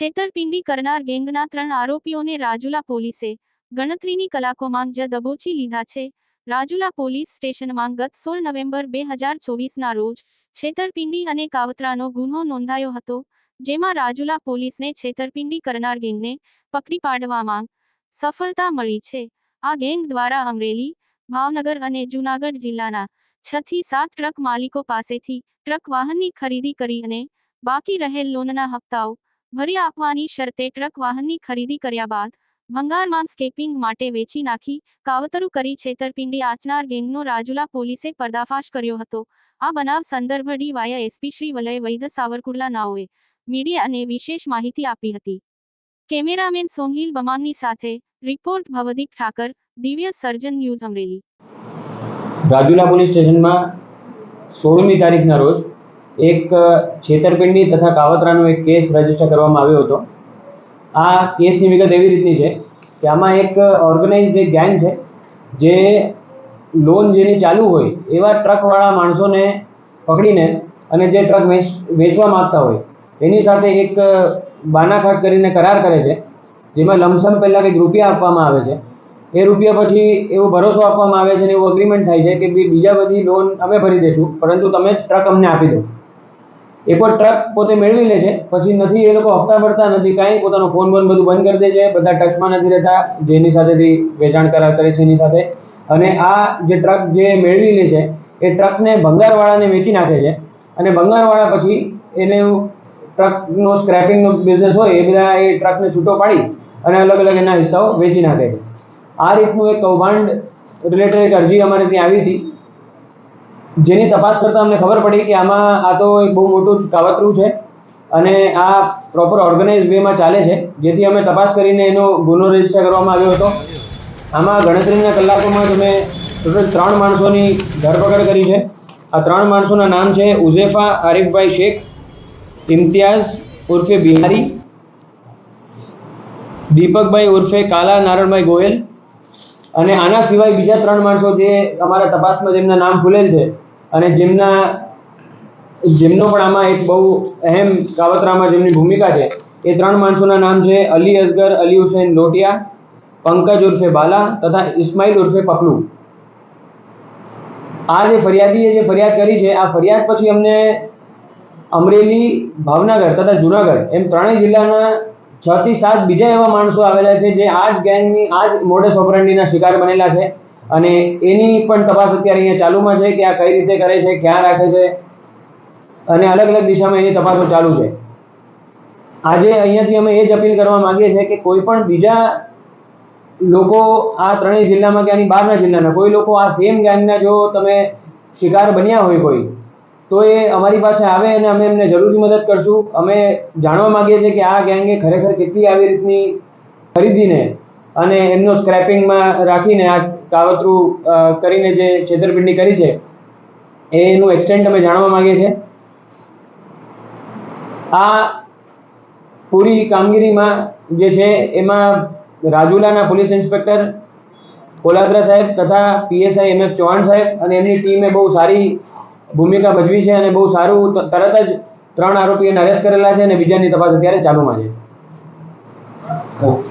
છેતરપિંડી કરનાર ગેંગના ત્રણ આરોપીઓને રાજુલા પોલીસે ગણતરીની કલાકોમાં જ દબોચી લીધા છે. રાજુલા પોલીસ સ્ટેશનમાં ગત સોળ નવેમ્બર બે હજાર ચોવીસના રોજ છેતરપિંડી અને કાવતરાનો ગુન્હો નોંધાયો હતો, જેમાં રાજુલા પોલીસને છેતરપિંડી કરનાર ગેંગને પકડી પાડવામાં સફળતા મળી છે. આ ગેંગ દ્વારા અમરેલી, ભાવનગર અને જૂનાગઢ જિલ્લાના છ થી સાત ટ્રક માલિકો પાસેથી ટ્રક વાહનની ખરીદી કરી અને બાકી રહેલ લોનના હપ્તાઓ ભરી આપવાની શરતે ટ્રક વાહનની ખરીદી કર્યા બાદ ભંગારમાં સ્કેપિંગ માટે વેચી નાખી કાવતરું કરી છેતરપિંડી આચનાર ગેંગનો રાજુલા પોલીસે પર્દાફાશ કર્યો હતો. આ બનાવ સંદર્ભ ડીવાયા એસપી શ્રી વલય વૈદ્ય સાવરકુંડલા નાઓએ મીડિયાને વિશેષ માહિતી આપી હતી. કેમેરામેન સોહિલ બમાનની સાથે report Bhavdeep Thakar, Divya Sarjan news Amreli. Rajula police સ્ટેશનમાં સોળમી તારીખના રોજ એક છેતરપિંડી તથા કાવતરાનો એક કેસ રજિસ્ટર કરવામાં આવ્યો હતો. આ કેસની વિગત એવી રીતની છે કે આમાં એક ઓર્ગેનાઇઝ એક ગેંગ છે, જે લોન જેની ચાલુ હોય એવા ટ્રકવાળા માણસોને પકડીને અને જે ટ્રક વેચ, વેચવા માગતા હોય, એની સાથે એક બાનાખાટ કરીને કરાર કરે છે, જેમાં લમસમ પહેલાં કંઈક રૂપિયા આપવામાં આવે છે. એ રૂપિયા પછી એવો ભરોસો આપવામાં આવે છે અને એવું અગ્રીમેન્ટ થાય છે કે બીજા બધી લોન અમે ભરી દઈશું પરંતુ તમે ટ્રક અમને આપી દો. એકવાર ટ્રક પોતે મેળવી લે છે, પછી નથી, એ લોકો હપ્તા ભરતા નથી, કાંઈ પોતાનો ફોન બોન બધું બંધ કરી દે છે, બધા ટચમાં નથી રહેતા, જેની સાથેથી વેચાણ કરાર કરે છે એની સાથે. અને આ જે ટ્રક જે મેળવી લે છે, એ ટ્રકને ભંગારવાળાને વેચી નાખે છે. અને ભંગારવાળા પછી એને ટ્રકનો સ્ક્રેપિંગનો બિઝનેસ હોય, એ બધા એ ટ્રકને છૂટો પાડી અને અલગ અલગ એના હિસ્સાઓ વેચી નાખે છે. આ રીતનું એક કૌભાંડ રિલેટેડ એક અરજી અમારે ત્યાં આવી હતી. જેની તપાસ કરતાં અમને ખબર પડી કે આમાં આ તો એક બહુ મોટું કાવતરું છે અને આ પ્રોપર ઓર્ગેનાઇઝ વેમાં ચાલે છે, જેથી અમે તપાસ કરીને એનો ગુનો રજિસ્ટર કરવામાં આવ્યો હતો. આમાં ગણતરીના કલાકોમાં તમે ટોટલ ત્રણ માણસોની ધરપકડ કરી છે. આ ત્રણ માણસોના નામ છે ઉઝેફા, આરિફભાઈ શેખ, ઇમ્તિયાઝ ઉર્ફે બિહારી, દીપકભાઈ ઉર્ફે કાલા નારણભાઈ ગોયલ અને આના સિવાય બીજા ત્રણ માણસો જે અમારા તપાસમાં જેમના નામ ખુલેલ છે અને જેમના જેમનો પણ આમાં એક બહુ અહેમ કાવતરામાં જેમની ભૂમિકા છે, એ ત્રણ માણસોના નામ છે અલી અસગર, અલી હુસૈન લોટિયા, પંકજ ઉર્ફે બાલા તથા ઇસ્માઇલ ઉર્ફે પકલુ આ જે ફરિયાદીએ જે ફરિયાદ કરી છે, આ ફરિયાદ પછી અમને અમરેલી, ભાવનગર તથા જુનાગઢ એમ ત્રણેય જિલ્લાના છ થી સાત બીજા એવા માણસો આવેલા છે જે આ જ ગેંગની, આ જ મોડસ ઓપરેન્ડીના શિકાર બનેલા છે. અને એની પણ તપાસ અત્યારે અહીંયા ચાલુમાં છે કે આ કઈ રીતે કરે છે, ક્યાં રાખે છે. અને અલગ અલગ દિશામાં એની તપાસો ચાલુ છે. આજે અહીંયાથી અમે એ જ અપીલ કરવા માંગીએ છીએ કે કોઈ પણ બીજા લોકો આ ત્રણેય જિલ્લામાં કે આની બહારના જિલ્લાના, કોઈ લોકો આ સેમ ગેંગના જો તમે શિકાર બન્યા હોય કોઈ તો એ અમારી પાસે આવે અને અમે એમને જરૂરી મદદ કરશું. અમે જાણવા માંગીએ છીએ કે આ ગેંગે ખરેખર કેટલી આવી રીતની ખરીદીને અને એમનો સ્ક્રેપિંગમાં રાખીને આ કાવતરું કરીને જે છેતરપિંડી કરી છે, એનું એક્સટેન્ટ અમે જાણવા માંગીએ છીએ. આ પૂરી કામગીરીમાં જે છે એમાં રાજુલાના પોલીસ ઇન્સ્પેક્ટર કોલાદ્રા સાહેબ તથા પીએસઆઈ એમ એફ ચૌહાણ સાહેબ અને એમની ટીમે બહુ સારી ભૂમિકા ભજવી છે અને બહુ સારું તરત જ ત્રણ આરોપીઓને અરેસ્ટ કરેલા છે અને બીજાની તપાસ અત્યારે ચાલુમાં છે. ઓકે